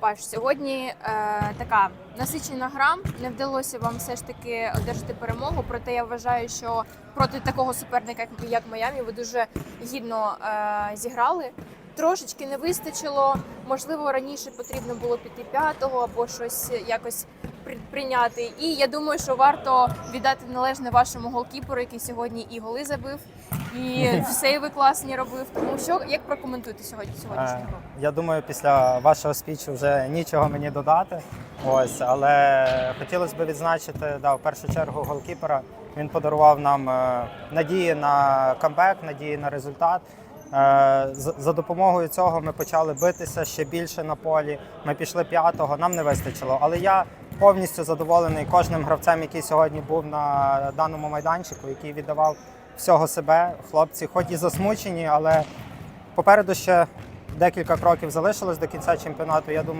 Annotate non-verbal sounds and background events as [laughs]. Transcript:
Паш, сьогодні е, така насичена гра. Не вдалося вам все ж таки одержати перемогу. Проте я вважаю, що проти такого суперника, як- як Майамі, ви дуже гідно е, зіграли. Трошечки не вистачило. Можливо, раніше потрібно було піти п'ятого або щось якось прийняти. І я думаю, що варто віддати належне вашому голкіперу, який сьогодні і голи забив, і [laughs] сейви класні робив. Тому що як прокоментуєте сьогодні сьогоднішню Е, гру? Я думаю, після вашого спічу вже нічого мені додати. Ось, але хотілося б відзначити да, в першу чергу голкіпера. Він подарував нам е, надії на камбек, надії на результат. Е, За допомогою цього ми почали битися ще більше на полі. Ми пішли п'ятого, нам не вистачило. Але я повністю задоволений кожним гравцем, який сьогодні був на даному майданчику, який віддавав всього себе. Хлопці, хоч і засмучені, але попереду ще декілька кроків залишилось до кінця чемпіонату. Я думаю.